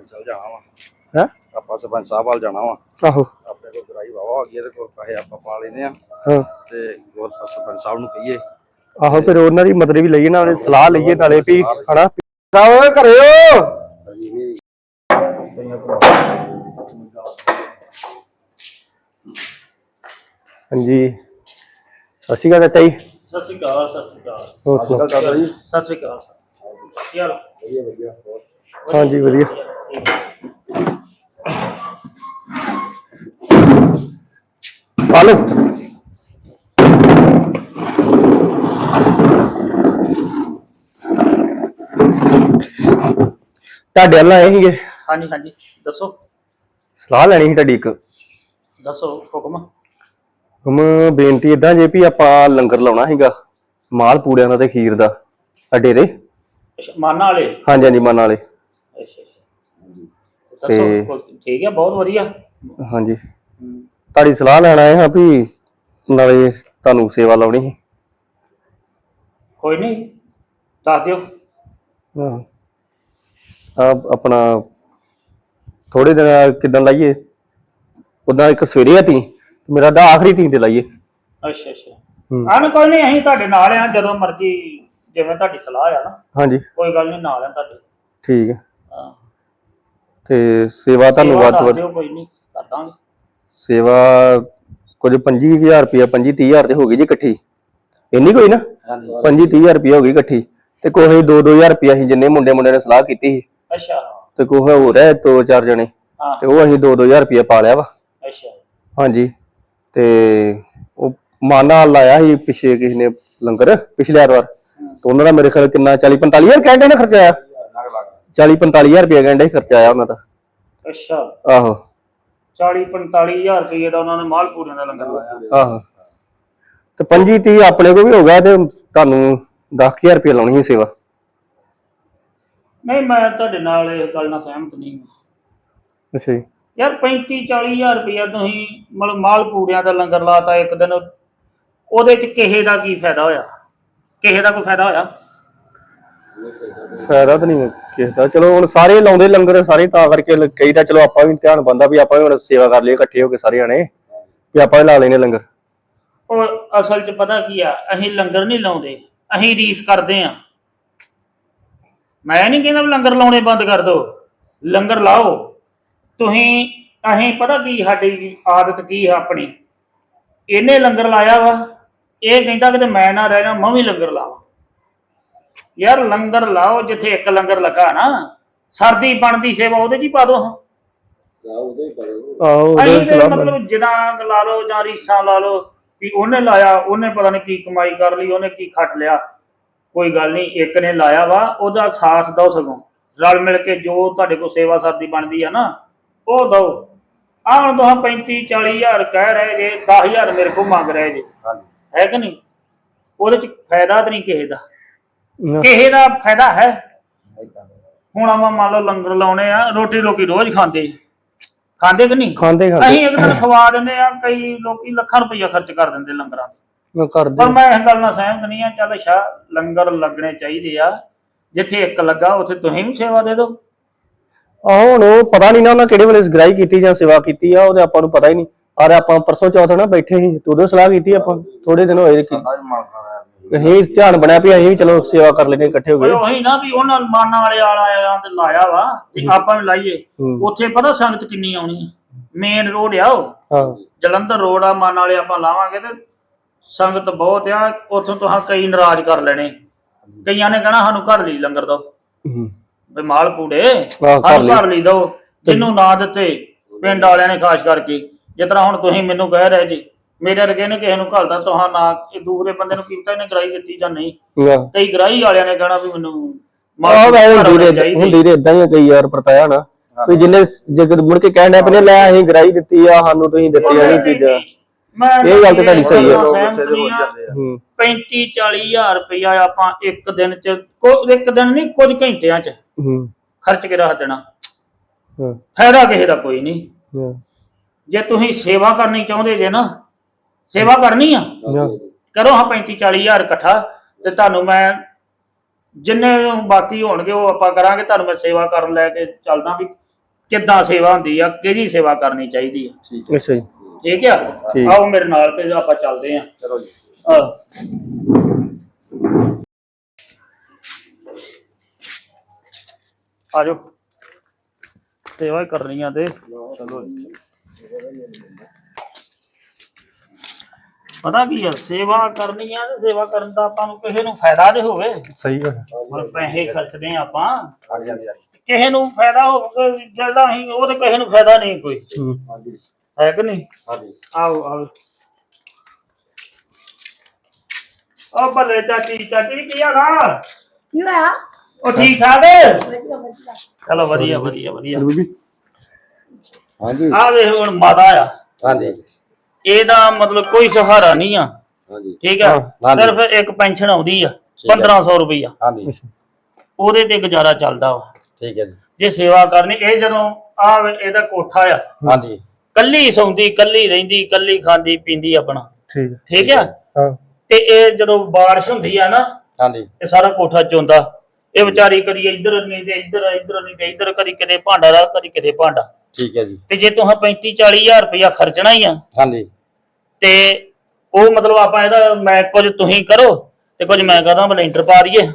ਚੱਲ ਜਾਣਾ ਵਾ। ਹੈ? ਆਪਾਂ ਸਰਪੰਚ ਸਾਹਿਬ ਵੱਲ ਜਾਣਾ ਵਾ। ਆਹੋ। ਆਪਣੇ ਕੋਲ ਗਰਾਈ ਵਾਵਾ ਆ ਗਈ ਇਹਦੇ ਕੋਲ ਪੈਸੇ ਆਪਾਂ ਪਾ ਲੈਨੇ ਆ। ਹਾਂ। ਤੇ ਹੋਰ ਸਰਪੰਚ ਸਾਹਿਬ ਨੂੰ ਕਹੀਏ। ਆਹੋ ਫਿਰ ਉਹਨਾਂ ਦੀ ਮਦਦ ਵੀ ਲਈਏ ਨਾਲੇ ਸਲਾਹ ਲਈਏ ਨਾਲੇ ਵੀ ਹਨਾ। ਸਾਹਿਬ ਕਰਿਓ ਹਾਂਜੀ। ਸਤਿ ਸ਼੍ਰੀ ਅਕਾਲ ਚਾਚਾ ਜੀ। ਸਤਿ ਸ਼੍ਰੀ ਅਕਾਲ ਸਤਿ ਸ਼੍ਰੀ ਅਕਾਲ। ਹੋਰ ਸੁਣਾਓ? ਦਾਦਾ ਜੀ। ਸਤਿ ਸ਼੍ਰੀ ਅਕਾਲ ਕੀ ਹਾਲ? ਆ? ਵਧੀਆ ਵਧੀਆ ਹੋਰ? ਹਾਂਜੀ ਵਧੀਆ। ਹਲੋ ਤੁਹਾਡੇ ਵੱਲ ਆਏ ਸੀਗੇ? ਹਾਂਜੀ ਹਾਂਜੀ। ਦੱਸੋ। ਸਲਾਹ ਲੈਣੀ ਸੀ ਤੁਹਾਡੀ ਇੱਕ। ਦੱਸੋ ਹੁਕਮ। ਹਮ ਬੇਨਤੀ ਇਦਾਂ ਜੇ ਵੀ ਆਪਾਂ ਲੰਗਰ ਲਾਉਣਾ ਸੀਗਾ ਮਾਲ ਪੂੜਿਆਂ ਦਾ ਤੇ ਖੀਰ ਦਾ। ਅੱਡੇ ਦੇ ਅੱਛਾ, ਮਾਨਾ ਵਾਲੇ? ਹਾਂਜੀ ਹਾਂਜੀ ਮਨ ਵਾਲੇ। ਅੱਛਾ। ਤੇ- ਦੱਸੋ ਠੀਕ ਹੈ ਬਹੁਤ ਵਧੀਆ। ਹਾਂਜੀ। ਤੁਹਾਡੀ ਸਲਾਹ ਲੈਣ ਆਏ ਹਾਂ ਵੀ ਨਾਲੇ ਤੁਹਾਨੂੰ ਸੇਵਾ ਲਾਉਣੀ ਸੀ। ਕੋਈ ਨਹੀਂ ਦੱਸ ਦਿਓ। ਹਾਂ। ਆ ਆਪਣਾ ਥੋੜੇ ਦਿਨ ਕਿਦਾਂ ਲਾਈਏ? ਉਦਾਂ ਇੱਕ ਸਵੇਰੇ ਆ ਤੀ ਮੇਰਾ ਦਾ ਆਖਰੀ ਤੀ ਤੇ ਲਾਈਏ। ਅੱਛਾ ਅੱਛਾ। ਹੂੰ। ਆਹ ਕੋਈ ਨਹੀਂ ਅਸੀਂ ਤੁਹਾਡੇ ਨਾਲ ਆ ਜਦੋਂ ਮਰਜ਼ੀ ਜਿਵੇਂ ਤੁਹਾਡੀ ਸਲਾਹ ਆ ਨਾ। ਹਾਂਜੀ। ਕੋਈ ਗੱਲ ਨਹੀਂ ਨਾਲ ਆ ਤੁਹਾਡੇ। ਠੀਕ ਹੈ ਹਾਂ। ਤੇ ਸੇਵਾ ਤੁਹਾਨੂੰ ਸੇਵਾ ਵੱਧ ਤੋਂ ਵੱਧ ਕੋਈ ਨਹੀਂ ਕਰ ਦਾਂਗੇ। ਸੇਵਾ ਕੁਝ 25000 ਰੁਪਇਆ 25 30000 ਤੇ ਹੋ ਗਈ ਜੀ ਇਕੱਠੀ। ਇੰਨੀ ਕੋਈ ਨਾ? 25 30000 ਰੁਪਇਆ ਹੋ ਗਈ ਇਕੱਠੀ। ਤੇ ਕੋਈ 2 2000 ਰੁਪਇਆ ਸੀ ਜਿੰਨੇ ਮੁੰਡੇ ਮੁੰਡੇ ਨੇ ਸਲਾਹ ਕੀਤੀ ਸੀ। ਅੱਛਾ। ਤੇ ਕੋਈ ਹੋਰ ਹੈ ਦੋ ਚਾਰ ਜਣੇ। ਹਾਂ। ਤੇ ਉਹ ਅਸੀਂ 2 2000 ਰੁਪਇਆ ਪਾ ਲਿਆ ਵਾ। ਅੱਛਾ। ਹਾਂਜੀ। ਤੇ ਉਹ ਮਾਨਾ ਲਾਇਆ ਸੀ ਪਿਛੇ ਕਿਸੇ ਨੇ ਲੰਗਰ ਪਿਛਲੇ ਐਤਵਾਰ। ਤੇ ਉਹਨਾਂ ਦਾ ਮੇਰੇ ਖਿਆਲ ਕਿੰਨਾ 40 45000 ਕਹਿੰਦੇ ਨੇ ਖਰਚਾ ਆਇਆ। 40 45000 ਰੁਪਇਆ ਕਹਿੰਦੇ ਖਰਚਾ ਆਇਆ ਉਹਨਾਂ ਦਾ। ਅੱਛਾ। ਆਹੋ। 40 45000 ਰੁਪਏ ਦਾ ਉਹਨਾਂ ਨੇ ਮਾਲ ਪੂਰੀਆਂ ਦਾ ਲੰਗਰ ਲਾਇਆ। ਆਹੋ। ਤੇ 25 30 ਆਪਣੇ ਕੋ ਵੀ ਹੋ ਗਿਆ ਤੇ ਤੁਹਾਨੂੰ 10000 ਰੁਪਇਆ ਲਾਉਣੀ ਸੀ ਸੇਵਾ। ਨਹੀਂ ਮੈਂ ਤੁਹਾਡੇ ਨਾਲ ਇਹ ਗੱਲ ਨਾਲ ਸਹਿਮਤ ਨਹੀਂ ਹਾਂ। ਅੱਛਾ ਜੀ। ਯਾਰ 35 40000 ਰੁਪਇਆ ਤੁਸੀਂ ਮਤਲਬ ਮਾਲ ਪੂੜਿਆਂ ਦਾ ਲੰਗਰ ਲਾਤਾ ਇੱਕ ਦਿਨ। ਉਹਦੇ ਚ ਕਿਸੇ ਦਾ ਕੀ ਫਾਇਦਾ ਹੋਇਆ? ਕਿਸੇ ਦਾ ਕੋਈ ਫਾਇਦਾ ਹੋਇਆ? ਫਾਇਦਾ ਤਾਂ ਨਹੀਂ ਕਿਸੇ ਦਾ। ਚਲੋ ਹੁਣ ਸਾਰੇ ਲਾਉਂਦੇ ਲੰਗਰ, ਸਾਰੇ ਤਾਂ ਕਰਕੇ ਲ- ਕਈ ਤਾਂ ਚਲੋ ਆਪਾਂ ਵੀ ਧਿਆਨ ਬੰਦਾ ਵੀ ਆਪਾਂ ਵੀ ਹੁਣ ਸੇਵਾ ਕਰ ਲਈਏ ਇਕੱਠੇ ਹੋ ਕੇ ਸਾਰੇ ਜਾਣੇ, ਵੀ ਆਪਾਂ ਵੀ ਲਾ ਲੈਨੇ ਲੰਗਰ। ਉਹ ਅਸਲ ਚ ਪਤਾ ਕੀ ਆ, ਅਸੀਂ ਲੰਗਰ ਨਹੀਂ ਲਾਉਂਦੇ, ਅਸੀਂ ਰੀਸ ਕਰਦੇ ਆ ਮੈਂ ਨਹੀਂ ਕਹਿੰਦਾ ਵੀ ਲੰਗਰ ਲਾਉਣੇ ਬੰਦ ਕਰ ਦਿਓ, ਲੰਗਰ ਲਾਓ। ਤੁਸੀਂ, ਅਸੀਂ ਪਤਾ ਕੀ ਸਾਡੀ ਆਦਤ ਕੀ ਆ ਆਪਣੀ? ਇਹਨੇ ਲੰਗਰ ਲਾਇਆ ਵਾ, ਇਹ ਕਹਿੰਦਾ ਕਿਤੇ ਮੈਂ ਨਾ ਰਹਿ ਜਾ ਮੈਂ ਵੀ ਲੰਗਰ ਲਾਵਾਂ। ਯਾਰ ਲੰਗਰ ਲਾਓ ਜਿੱਥੇ ਇੱਕ ਲੰਗਰ ਲੱਗਾ ਨਾ ਸਰਦੀ ਬਣਦੀ ਸੇਵਾ ਉਹਦੇ ਚ ਹੀ ਪਾ ਦੋ ਹਾਂ। ਆਹੋ ਅਸੀਂ ਉਹਦੇ ਤੇ ਸਲਾਹ ਬਣ- ਮਤਲਬ ਜਿਦਾਂ ਲਾ ਲਓ ਜਾਂ ਰੀਸਾਂ ਲਾ ਲਓ ਵੀ ਉਹਨੇ ਲਾਇਆ ਉਹਨੇ ਪਤਾ ਨਹੀਂ ਕੀ ਕਮਾਈ ਕਰ ਲਈ ਉਹਨੇ ਕੀ ਖੱਟ ਲਿਆ। ਕੋਈ ਗੱਲ ਨਹੀਂ ਇੱਕ ਨੇ ਲਾਇਆ ਵਾ ਉਹਦਾ ਸਾਥ ਦਿਓ ਸਗੋਂ। ਰਲ ਮਿਲ ਕੇ ਜੋ ਤੁਹਾਡੇ ਕੋਲ ਸੇਵਾ ਸਰਦੀ ਬਣਦੀ ਆ ਨਾ ਉਹ ਦਿਓ। ਆਹ ਹੁਣ ਤੁਸੀਂ 35 40000 ਕਹਿ ਰਹੇ ਜੇ 10000 ਮੇਰੇ ਕੋਲ ਮੰਗ ਰਹੇ ਜੇ। ਹੈ ਕਿ ਨਹੀਂ? ਉਹਦੇ ਚ ਫਾਇਦਾ ਤਾਂ ਨਹੀਂ ਕਿਸੇ ਦਾ। ਕਿਸੇ ਦਾ ਫਾਇਦਾ ਹੈ? ਹੁਣ ਆਪਾਂ ਮੰਨ ਲਓ ਲੰਗਰ ਲਾਉਣੇ ਆ ਰੋਟੀ ਲੋਕੀ ਰੋਜ਼ ਖਾਂਦੇ ਖਾਂਦੇ ਕਿ ਨਹੀਂ? ਖਾਂਦੇ ਖਾਂਦੇ। ਅਸੀਂ ਇੱਕ ਦਿਨ ਖਵਾ ਦਿੰਦੇ ਆ ਕਈ ਲੋਕੀ ਲੱਖਾਂ ਰੁਪਈਆ ਖਰਚ ਕਰ ਦਿੰਦੇ ਲੰਗਰਾਂ ਤੇ। ਮੈਂ ਕਰਦੇ। ਪਰ ਮੈਂ ਇਸ ਗੱਲ ਨਾਲ ਸਹਿਮਤ ਨਹੀਂ ਆ ਚੱਲ ਸ਼ਾ ਲੰਗਰ ਲੱਗਣੇ ਚਾਹੀਦੇ ਆ। ਜਿੱਥੇ ਇੱਕ ਲੱਗਾ ਉੱਥੇ ਤੁਸੀਂ ਵੀ ਸੇਵਾ ਦੇ ਦਿਓ। ਆਹੋ ਹੁਣ ਉਹ ਪਤਾ ਨਹੀਂ ਨਾ ਉਹਨਾਂ ਕਿਹੜੇ ਵੇਲੇ ਸਗਰਾਈ ਕੀਤੀ ਜਾਂ ਸੇਵਾ ਕੀਤੀ ਆ ਉਹਦੇ ਆਪਾਂ ਨੂੰ ਪਤਾ ਹੀ ਨਹੀਂ। ਔਰ ਆਪਾਂ ਪਰਸੋਂ ਚੌਥ ਨਾ ਬੈਠੇ ਸੀ ਤੇ ਉਦੋਂ ਸਲਾਹ ਕੀਤੀ ਆਪਾਂ ਥੋੜੇ ਦਿਨ ਹੋਏ ਕਿ ਅਸੀਂ ਧਿਆਨ ਬਣਿਆ ਵੀ ਅਸੀਂ ਵੀ ਚਲੋ ਸੇਵਾ ਕਰ ਲੈਨੇ ਇਕੱਠੇ ਹੋ ਪਰ ਗਏ ਉਹੀ ਨਾ ਵੀ ਉਹਨਾਂ ਮਾਨਾਂ ਵਾਲੇ ਆਲਾ ਤੇ ਲਾਇਆ ਵਾ ਤੇ ਆਪਾਂ ਵੀ ਲਾਈਏ। ਹੂੰ। ਉੱਥੇ ਪਤਾ ਸੰਗਤ ਕਿੰਨੀ ਆਉਣੀ ਮੇਨ ਰੋਡ ਆ ਉਹ। ਹਾਂ। ਜਲੰਧਰ ਰੋਡ ਆ ਮਾਨ ਵਾਲੇ ਆਪਾਂ ਲਾਵਾਂਗੇ ਤੇ ਸੰਗਤ ਬਹੁਤ ਆ ਉੱਥੋਂ ਤੋਂ ਕਈ ਨਾਰਾਜ਼ ਕਰ ਲੈਣੇ। ਕਈਆਂ ਨੇ ਕਹਿਣਾ ਸਾਨੂੰ ਘਰ ਲਈ ਲੰਗਰ ਦੋ। ਹੂੰ। ਵੀ ਮਾਲ ਪੂੜੇ। ਸਾਨੂੰ ਲਈ। ਘਰ ਲਈ ਦੋ। ਜਿਹਨੂੰ ਨਾ ਦਿੱਤੇ ਪਿੰਡ ਵਾਲਿਆਂ ਨੇ ਖਾਸ ਕਰਕੇ। ਜਿਸ ਤਰ੍ਹਾਂ ਹੁਣ ਤੁਸੀਂ ਮੈਨੂੰ ਕਹਿ ਰਹੇ ਜੀ ਮੇਰੇ ਵਰਗੇ ਨੇ ਕਿਸੇ ਨੂੰ ਘਲਦਾ ਤੁਹਾਂ ਨਾ ਇਹ ਦੂਸਰੇ ਬੰਦੇ ਨੂੰ ਕੀਤਾ ਇਹਨੇ ਗਰਾਈ ਦਿੱਤੀ ਜਾਂ ਨਹੀਂ। ਕਈ ਗਰਾਈ ਵਾਲਿਆਂ ਨੇ ਕਹਿਣਾ ਵੀ ਮੈਨੂੰ ਆਹ ਵੈ ਘਰ ਹੁੰਦੀ ਚਾਹੀਦੇ। ਦੇ ਇਦਾਂ ਹੀ ਆ ਕਈ ਯਾਰ ਪਰਤਾਇਆ ਨਾ ਵੀ ਜਿੰਨੇ ਜਗਤ ਮੁੜ ਕੇ ਕਹਿਣ ਆਪਣੇ ਲੈ ਅਸੀਂ ਗਰਾਈ ਦਿੱਤੀ ਆ ਸਾਨੂੰ ਤੁਸੀਂ ਦਿੱਤੀ ਆ ਨਹੀਂ ਚੀਜ਼ਾਂ। ਮੈਂ ਇਹ ਗੱਲ ਤਾਂ ਤੁਹਾਡੀ ਸਹੀ ਹੈ। ਲੋਕ ਸਹਿਮਤ ਗੁੱਸੇ ਦੇ ਹੋ ਨਹੀਂ ਆ। ਜਾਂਦੇ ਆ। ਹੂੰ। 35 40 ਹਜ਼ਾਰ ਰੁਪਇਆ ਆਪਾਂ ਇੱਕ ਦਿਨ ਚ ਕੋ- ਇੱਕ ਦਿਨ ਨਹੀਂ ਕੁਝ ਘੰਟਿਆਂ ਚ ਹੂੰ। ਖਰਚ ਕੇ ਰੱਖ ਦੇਣਾ। ਹਾਂ, ਫਾਇਦਾ ਕਿਸੇ ਦਾ ਕੋਈ ਨਹੀਂ। ਹਾਂ, ਜੇ ਤੁਸੀਂ ਸੇਵਾ ਕਰਨੀ ਚਾਹੁੰਦੇ ਜੇ ਨਾ ਸੇਵਾ ਕਰਨੀ ਆ। ਕਰੋ ਹਾਂ 35 40 ਹਜ਼ਾਰ ਇਕੱਠਾ ਤੇ ਤੁਹਾਨੂੰ ਮੈਂ ਜਿੰਨੇ ਬਾਕੀ ਹੋਣਗੇ ਉਹ ਆਪਾਂ ਕਰਾਂਗੇ ਤੁਹਾਨੂੰ ਮੈਂ ਸੇਵਾ ਕਰਨ ਲੈ ਕੇ ਚੱਲਦਾ ਵੀ ਕਿੱਦਾਂ ਸੇਵਾ ਹੁੰਦੀ ਆ ਕਿਹਦੀ ਸੇਵਾ ਕਰਨੀ ਚਾਹੀਦੀ ਆ। ਠੀਕ ਅੱਛਾ ਜੀ। ਠੀਕ ਆ। ਆਓ ਮੇਰੇ ਨਾਲ ਤੇ ਆਪਾਂ ਚੱਲਦੇ ਆ। ਚਲੋ ਜੀ। ਆਜੋ। ਸੇਵਾ ਹੀ ਕਰਨੀ ਆ ਤੇ। ਚਲੋ ਜੀ। ਪਤਾ ਕੀ ਆ ਸੇਵਾ ਕਰਨੀ ਆ ਤੇ ਸੇਵਾ ਕਰਨ ਦਾ ਆਪਾਂ ਨੂੰ ਕਿਸੇ ਨੂੰ ਫਾਇਦਾ ਤੇ ਹੋਵੇ। ਸਹੀ ਗੱਲ ਹੁਣ ਪੈਸੇ ਖਰਚਦੇ ਆ ਆਪਾਂ। ਕਿਸੇ ਨੂੰ ਫਾਇਦਾ ਹੋਵੇ ਜਿਹੜਾ ਅਸੀਂ ਉਹ ਤੇ ਕਿਸੇ ਨੂੰ ਫਾਇਦਾ ਨਹੀਂ ਕੋਈ। ਹੂੰ। ਹਾਂਜੀ ਹੈ ਕਿ ਨਹੀਂ? ਹਾਂਜੀ। ਆਓ ਆਓ। ਉਹ ਬੱਲੇ ਚਾਚੀ ਚਾਚੀ ਕੀ ਹਾਲ ਆ? ਕੀ ਹੋਇਆ? ਉਹ ਠੀਕ ਠਾਕ? ਵਧੀਆ ਵਧੀਆ। ਚਲੋ ਵਧੀਆ ਵਧੀਆ ਵਧੀਆ। ਬੀਬੀ? ਹਾਂਜੀ। ਆ ਵੇਖ ਹੁਣ ਮਾਤਾ ਆ। ਹਾਂਜੀ। ਇਹਦਾ ਮਤਲਬ ਕੋਈ ਸਹਾਰਾ ਨਹੀਂ ਆ। ਹਾਂਜੀ। ਠੀਕ ਆ? ਹਾਂਜੀ। ਸਿਰਫ ਇੱਕ ਪੈਨਸ਼ਨ ਆਉਂਦੀ ਆ ਠੀਕ ਆ। 1500 ਰੁਪਈਆ। ਹਾਂਜੀ। ਉਹਦੇ ਤੇ ਗੁਜ਼ਾਰਾ ਚੱਲਦਾ ਵਾ। ਠੀਕ ਹੈ ਜੀ। ਜੇ ਸੇਵਾ ਕਰਨੀ ਇਹ ਜਦੋਂ ਆ ਇਹਦਾ ਕੋਠਾ ਆ। ਹਾਂਜੀ। ਕੱਲੀ ਸੌਂਦੀ ਕੱਲੀ ਰਹਿੰਦੀ ਕੱਲੀ ਖਾਂਦੀ ਪੀਂਦੀ ਆਪਣਾ। ਠੀਕ। ਹੈ ਠੀਕ ਆ? ਹਾਂ। ਤੇ ਇਹ ਜਦੋਂ ਬਾਰਿਸ਼ ਹੁੰਦੀ ਆ ਨਾ ਹਾਂਜੀ। ਇਹ ਸਾਰਾ ਕੋਠਾ ਚੋਂਦਾ। ਇਹ ਵਿਚਾਰੀ ਕਦੀ ਇੱਧਰ ਨਹੀਂ ਤੇ ਇੱਧਰ ਇੱਧਰ ਨਹੀਂ ਤੇ ਇੱਧਰ ਕਦੀ ਕਿਤੇ ਭਾਂਡਾ ਦਾ ਕਦੀ ਕਿਤੇ ਭਾਂਡਾ। ਠੀਕ ਹੈ ਜੀ। ਤੇ ਜੇ ਤੁਸੀਂ 35 40000 ਰੁਪਇਆ ਖਰਚਣਾ ਹੀ ਆ ਹਾਂਜੀ। ਤੇ ਉਹ ਮਤਲਬ ਆਪਾਂ ਇਹਦਾ ਮੈਂ ਕੁਝ ਤੁਸੀਂ ਕਰੋ ਤੇ ਕੁਝ ਮੈਂ ਕਰਦਾ ਵਲੰਟੀਅਰ ਪਾ ਠੀਕ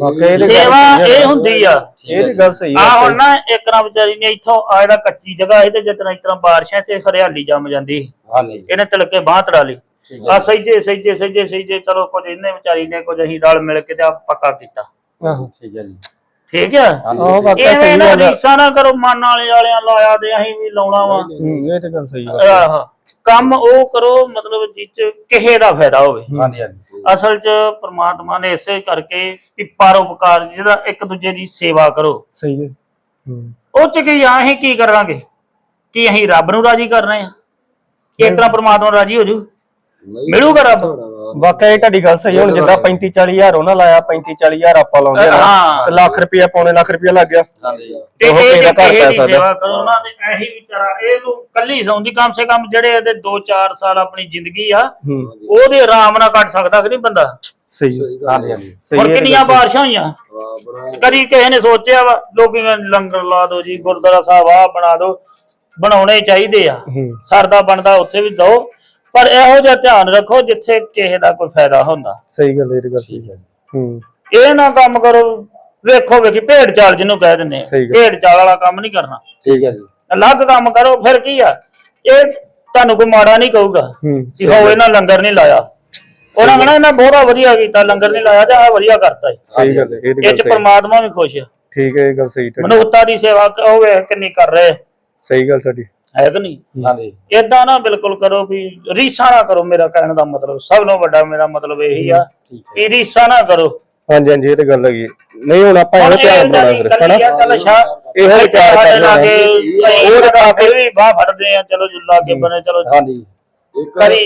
ਵਾਕਈ ਇਹਦੇ ਸੇਵਾ। ਇਹ ਹੁੰਦੀ ਆ। ਇਹ ਤੇ ਗੱਲ ਸਹੀ ਆ ਹੁਣ ਨਾ ਇੱਕ ਨਾ ਵਿਚਾਰੀ ਨੇ ਇੱਥੋਂ ਆ ਜਿਹੜਾ ਕੱਚੀ ਜਗ੍ਹਾ ਸੀ ਤੇ ਜਿਤਨਾ ਤਰ੍ਹਾਂ ਬਾਰਿਸ਼ਾਂ 'ਚ ਹਰਿਆਲੀ ਜੰਮ ਜਾਂਦੀ ਸੀ। ਹਾਂਜੀ। ਇਹਨੇ ਤਿਲਕੇ ਬਾਹ ਤੜਾ ਲਈ। ਆ ਸਹੀਜੇ ਸਹੀਜੇ ਸਹੀਜੇ ਸਹੀਜੇ ਚਲੋ ਕੁਝ ਇਹਨੇ ਵਿਚਾਰੀ ਨੇ ਕੁਝ ਅਸੀਂ ਰਲ ਮਿਲ ਕੇ ਤੇ ਆ ਪੱਕਾ ਕੀਤਾ। ਆਹੋ। ਠੀਕ ਹੈ ਜੀ। ਠੀਕ ਆ ਹਾਂਜੀ ਆਹ ਵਾਕਈ ਇਹ ਸਹੀ ਨਾ ਗੱਲ ਆ। ਰੀਸਾ ਨਾ ਕਰੋ ਮਨ ਵਾਲੇ ਵਾਲਿਆਂ ਲਾਇਆ ਤੇ ਅਸੀਂ ਵੀ ਲਾਉਣਾ ਵਾ। ਹੂੰ ਇਹ ਤੇ ਗੱਲ ਸਹੀ ਆ। ਆਹ ਕੰਮ ਉਹ ਕਰੋ ਮਤਲਬ ਜਿੱਚ ਕਿਸੇ ਦਾ ਫਾਇਦਾ ਹੋਵੇ। ਹਾਂਜੀ ਹਾਂਜੀ। ਅਸਲ 'ਚ ਪ੍ਰਮਾਤਮਾ ਨੇ ਇਸੇ ਕਰਕੇ ਕਿ ਪਰਉਪਕਾਰ ਜਿਹਦਾ ਇੱਕ ਦੂਜੇ ਦੀ ਸੇਵਾ ਕਰੋ। ਸਹੀ ਹੈ। ਹੂੰ। ਉਹ ਚ ਕੀ ਆ ਅਸੀਂ ਕੀ ਕਰਾਂਗੇ? ਕੀ ਅਸੀਂ ਰੱਬ ਨੂੰ ਰਾਜੀ ਕਰਨਾ ਆ? ਇਸ ਤਰ੍ਹਾਂ ਪ੍ਰਮਾਤਮਾ ਰਾਜੀ ਹੋ ਜੂ? ਮਿਲੂਗਾ ਰੱਬ? ਵਾਕਈ ਤੁਹਾਡੀ ਗੱਲ ਸਹੀ ਹੁਣ ਜਿੱਦਾਂ 35 40 ਹਜ਼ਾਰ ਉਹਨਾਂ ਲਾਇਆ 35 40 ਹਜ਼ਾਰ ਆਪਾਂ ਲਾਉਂਦੇ ਆ। ਹਾਂ। ਤੇ ਲੱਖ ਰੁਪਇਆ ਪੌਣੇ ਲੱਖ ਰੁਪਇਆ ਲੱਗ ਗਿਆ। ਹਾਂਜੀ ਤੇ ਉਹ ਇਹ ਕਿਸੇ ਦਾ ਘਰ ਜੇ ਪੈ ਦੀ ਸਕਦਾ। ਸੇਵਾ ਕਰੋ ਨਾ ਤੇ ਇਹੀ ਵਿਚਾਰਾ ਇਹਨੂੰ ਕੱਲੀ ਸੌਂਦੀ ਕਮ ਸੇ ਕਮ ਜਿਹੜੇ ਇਹਦੇ 2-4 ਸਾਲ ਆਪਣੀ ਜ਼ਿੰਦਗੀ ਆ ਹੂੰ। ਉਹਦੇ ਆਰਾਮ ਨਾਲ ਕੱਟ ਸਕਦਾ ਕਿ ਨਹੀਂ ਬੰਦਾ? ਸਹੀ। ਹੈ। ਹਾਂਜੀ ਹਾਂਜੀ। ਸਹੀ ਹੁਣ ਹੈ ਕਿੰਨੀਆਂ ਬਾਰਿਸ਼ਾਂ ਹੋਈਆਂ? ਵਾਹ ਬਰਾ ਕਦੀ ਕਿਸੇ ਨੇ ਸੋਚਿਆ ਵਾ ਲੋਕੀ ਕਹਿੰਦੇ ਲੰਗਰ ਲਾ ਦਿਓ ਜੀ ਗੁਰਦੁਆਰਾ ਸਾਹਿਬ ਆ ਬਣਾ ਦਿਓ ਬਣਾਉਣੇ ਚਾਹੀਦੇ ਆ। ਹੂੰ। ਸਰਦਾ ਬਣਦਾ ਉੱਥੇ ਵੀ ਦੋ। ਪਰ ਇਹੋ ਜਿਹਾ ਧਿਆਨ ਰੱਖੋ ਜਿੱਥੇ ਕਿਸੇ ਦਾ ਕੋਈ ਫਾਇਦਾ ਹੁੰਦਾ। ਸਹੀ ਗੱਲ ਹੈ ਇਹ ਗੱਲ ਸਹੀ ਠੀਕ ਹੈ। ਹੂੰ। ਇਹ ਨਾ ਕੰਮ ਕਰੋ ਵੇਖੋ ਵੇਖੀ ਭੇਡ ਚਾਲ ਜਿਹਨੂੰ ਕਹਿ ਦਿੰਦੇ ਆ। ਸਹੀ ਗੱਲ। ਭੇਡ ਚਾਲ ਵਾਲਾ ਕੰਮ ਨਹੀਂ ਕਰਨਾ। ਠੀਕ ਹੈ ਜੀ। ਅਲੱਗ ਕੰਮ ਕਰੋ ਫਿਰ ਕੀ ਆ? ਇਹ ਤੁਹਾਨੂੰ ਕੋਈ ਮਾੜਾ ਨਹੀਂ ਕਹੂਗਾ ਹੂੰ ਕਿ ਹੋ ਇਹਨਾਂ ਲੰਗਰ ਨਹੀਂ ਲਾਇਆ। ਉਹਨਾਂ ਕਹਣਾ ਇਹਨਾਂ ਬਹੁਤਾ ਵਧੀਆ ਕੀਤਾ ਲੰਗਰ ਨਹੀਂ ਲਾਇਆ ਤੇ ਆ ਵਧੀਆ ਕਰਤਾ ਸਹੀ ਗੱਲ ਹੈ ਇਹ ਤੇ ਇਹ ਗੱਲ ਚ ਸਹੀ। ਪ੍ਰਮਾਤਮਾ ਵੀ ਖੁਸ਼ ਆ। ਠੀਕ ਹੈ ਇਹ ਗੱਲ ਸਹੀ ਤੁਹਾਡੀ। ਮਨੁੱਖਤਾ ਦੀ ਸੇਵਾ ਉਹ ਵੇਖ ਕਿੰਨੀ ਕਰ ਰਹੇ। ਸਹੀ ਗੱਲ ਤੁਹਾਡੀ। ਹੈ ਕਿ ਨਹੀਂ? ਹਾਂਜੀ। ਏਦਾਂ ਨਾ ਬਿਲਕੁਲ ਕਰੋ ਵੀ ਰੀਸਾ ਨਾ ਕਰੋ ਮੇਰਾ ਕਹਿਣ ਦਾ ਮਤਲਬ। ਸਭ ਤੋਂ ਵੱਡਾ ਮੇਰਾ ਮਤਲਬ ਇਹੀ ਆ ਹੈ ਕਿ ਰੀਸਾ ਨਾ ਕਰੋ। ਹਾਂਜੀ ਹਾਂਜੀ ਇਹ ਤੇ ਗੱਲ ਹੈਗੀ। ਹੈ। ਨਹੀਂ ਹੁਣ ਆਪਾਂ ਇਹੋ ਧਿਆਨ ਬਣਾਉਣਾ ਦੀ ਫਿਰ ਹਨਾ? ਇਹੋ ਵਿਚਾਰ ਕਰਨਾ ਹੈ। ਉਹ ਤਾਂ ਫਿਰ ਵੀ ਬਾਹ ਫੜਦੇ ਆ ਚਲੋ ਜੀ ਲਾਗੇ ਬਨੇ ਚਲੋ। ਹਾਂਜੀ। ਕਰੀ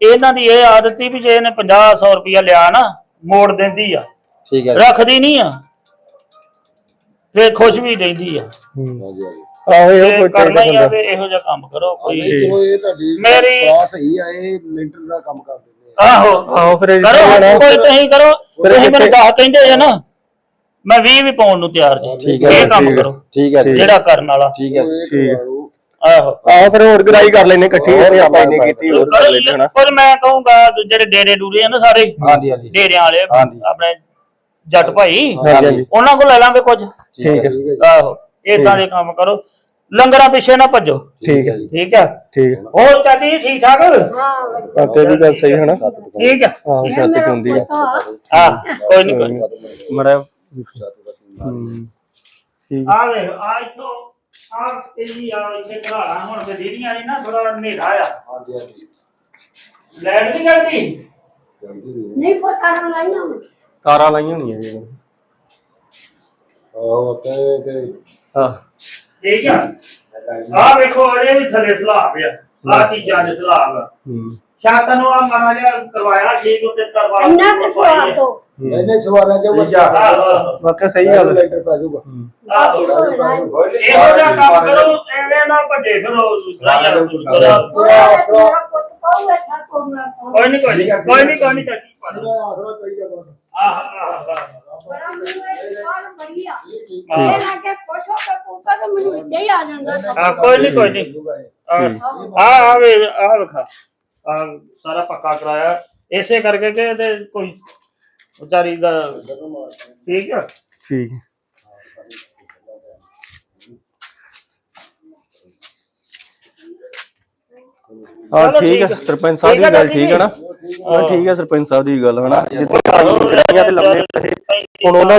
ਇਹਨਾਂ ਦੀ ਇਹ ਆਦਤ ਸੀ ਵੀ ਜੇ ਇਹਨੇ 50 100 ਰੁਪਇਆ ਲਿਆ ਨਾ ਮੋੜ ਦਿੰਦੀ ਆ। ਠੀਕ ਹੈ ਰੱਖਦੀ ਨਹੀਂ ਆ। ਫੇਰ ਖੁਸ਼ ਵੀ ਰਹਿੰਦੀ ਆ। ਹੂੰ ਹਾਂਜੀ ਹਾਂਜੀ। ਆਹੋ ਇਹ ਤੇ ਕੋਈ ਕਰਨਾ ਚਾਹੀਦਾ ਹੀ ਆ ਬੰਦਾ ਵੀ ਇਹੋ ਜਿਹਾ ਕੰਮ ਕਰੋ ਕੋਈ ਠੀਕ। ਉਹ ਇਹ ਤੁਹਾਡੀ ਮੇਰੀ- ਸਲਾਹ ਸਹੀ ਆ ਇਹ ਲੈਂਟਰ ਦਾ ਕੰਮ ਕਰ ਦਿੰਦੇ ਆ ਆਹੋ। ਆਹੋ ਫਿਰ ਇਹ ਕਰੋ ਜਿਹੜਾ ਨਾ- ਕੋਈ ਤੁਸੀਂ ਕਰੋ ਫਿਰ ਤੁਸੀਂ ਮੈਨੂੰ ਇੱਥੇ- 10 ਕਹਿੰਦੇ ਆ ਨਾ ਮੈਂ 20 ਵੀ ਪਾਉਣ ਨੂੰ ਤਿਆਰ ਜੀ। ਠੀਕ ਹੈ, ਇਹ ਕੰਮ ਠੀਕ ਹੈ। ਕਰੋ ਠੀਕ ਹੈ ਜੀ ਜਿਹੜਾ ਕਰਨ ਵਾਲਾ। ਠੀਕ ਹੈ ਠੀਕ। ਹੈ। ਠੀਕ ਆਹੋ। ਆਹੋ ਫਿਰ ਹੋਰ ਗਰਾਈ ਕਰ ਲੈਨੇ ਇਕੱਠੀ ਇਹਨੇ ਆਪਾਂ ਇੰਨੀ ਕੀਤੀ ਹੋਰ ਕਰ ਲੈਨੇ ਹਨਾ। ਪਰ ਮੈਂ ਕਹੂੰਗਾ ਜਿਹੜੇ ਡੇਰੇ ਡੂਰੇ ਆ ਨਾ ਸਾਰੇ ਹਾਂਜੀ ਹਾਂਜੀ। ਡੇਰਿਆਂ ਵਾਲੇ ਹਾਂਜੀ। ਆਪਣੇ ਜੱਟ ਭਾਈ ਹਾਂਜੀ ਹਾਂਜੀ। ਉਹਨਾਂ ਕੋਲ ਲੈ ਲਾਂਗੇ ਕੁਝ। ਠੀਕ ਹੈ। ਠੀਕ ਹੈ। ਠੀਕ ਹੈ ਜੀ। ਆਹੋ ਏਦਾਂ ਦੇ ਕੰਮ ਕਰੋ। ਲੰਗਰਾਂ ਪਿੱਛੇ ਨਾ ਭੱਜੋ। ਠੀਕ ਹੈ। ਜੀ ਠੀਕ ਹੈ? ਠੀਕ ਹੈ। ਹੋਰ ਚਾਚੀ ਠੀਕ ਠਾਕ? ਹਾਂ। ਬਾਕੀ ਵੀ ਗੱਲ ਸਹੀ ਹਨਾ ਠੀਕ ਹੈ। ਆਹੋ ਛੱਤ ਤੇ ਹੁੰਦੀ ਆ। ਆ। ਹਾਂ ਕੋਈ ਨਹੀਂ ਕੋਈ ਨੀ। ਮੜਾ ਹੂੰ। ਠੀਕ ਆ ਵੇ ਆ ਇਥੋਂ ਆ ਤੇਰੀ ਆ ਇੱਥੇ ਘਰਾਣਾ ਹੁਣ ਤੇ ਦੇਰੀਆਂ ਨਹੀਂ ਨਾ ਥੋੜਾ ਹਨੇਰਾ ਆ। ਲੈਟ ਨਹੀਂ ਕਰਦੀ ਨਹੀਂ ਪਤਾ ਨਾ ਲਾਈਆਂ ਤਾਰਾਂ ਲਾਈਆਂ ਹੋਣੀਆਂ ਜੀ। ਆਹੋ ਤੇ ਤੇ ਹਾਂ। ਠੀਕ ਆ? ਆ ਵੇਖੋ ਅਜੇ ਵੀ ਥੱਲੇ ਸਲਾਬ ਆ। ਆ ਚੀਜ਼ਾਂ ਦੇ ਸਲਾਬ ਆ। ਹੂੰ। ਛੱਤ ਨੂੰ ਆ ਮਾੜਾ ਜਿਹਾ ਕਰਵਾਇਆ ਠੀਕ ਉੱਤੇ ਕਰਵਾ ਇੰਨਾ ਕਿ ਸਵਾਲ ਤੋਂ ਇਹਨੇ ਉਹ ਆਹੋ ਬਾਕੀ ਸਹੀ ਗੱਲ ਹੈ। ਲੈਂਟਰ ਪੈ ਜਾਊਗਾ। ਇਹੋ ਜਿਹਾ ਕੰਮ ਕਰੋ ਐਵੇਂ ਨਾ ਵੱਡੇ ਫਿਰੋ ਪੂਰਾ ਮੇਰਾ ਪੁੱਤ ਪਾਉਗਾ ਛਾਕੋ ਨਾ ਕੋਈ। ਨਹੀਂ ਕੋਈ ਨਹੀਂ ਕੋਈ ਨਹੀਂ ਕੋਈ ਨਹੀਂ ਚਾਚੀ ਆਸਰਾ ਚਾਹੀਦਾ ਆਹ ਆਹ। ਇਹ ਸਵਾਲ ਬੜੀ ਆ ਹਾਂ। ਇਹ ਨਾ ਕਿ ਕੁਛ ਖੁਸ਼ ਹੋ ਕੇ ਪੁੱਤਾ ਤੇ ਮੈਨੂੰ ਵਿੱਚ ਹੀ ਆ ਜਾਂਦਾ। ਸਭ ਆ ਕੋਈ ਨਹੀਂ ਕੋਈ ਨਹੀਂ ਆ ਆ ਵੇ ਆ ਵਿਖਾ। ਆ ਸਾਰਾ ਪੱਕਾ ਕਰਾਇਆ। ਇਸੇ ਕਰਕੇ ਕਿ ਇਹਦੇ ਕੋਈ ਵਿਚਾਰੀ ਦਾ ਠੀਕ ਆ? ਠੀਕ ਹੈ। ਹਾਂ ਚਲੋ ਠੀਕ ਹੈ। ਸਰਪੰਚ ਸਾਹਿਬ ਦੀ ਗੱਲ ਠੀਕ ਹੈ ਨਾ? ਹਾਂ, ਠੀਕ ਹੈ ਸਰਪੰਚ ਸਾਹਿਬ ਦੀ ਗੱਲ, ਹਨਾ? ਜਿੱਥੇ ਲੜਾਈਆਂ ਤੇ ਲੰਮੇ ਪਏ ਹੁਣ ਉਹਨਾਂ ਨੇ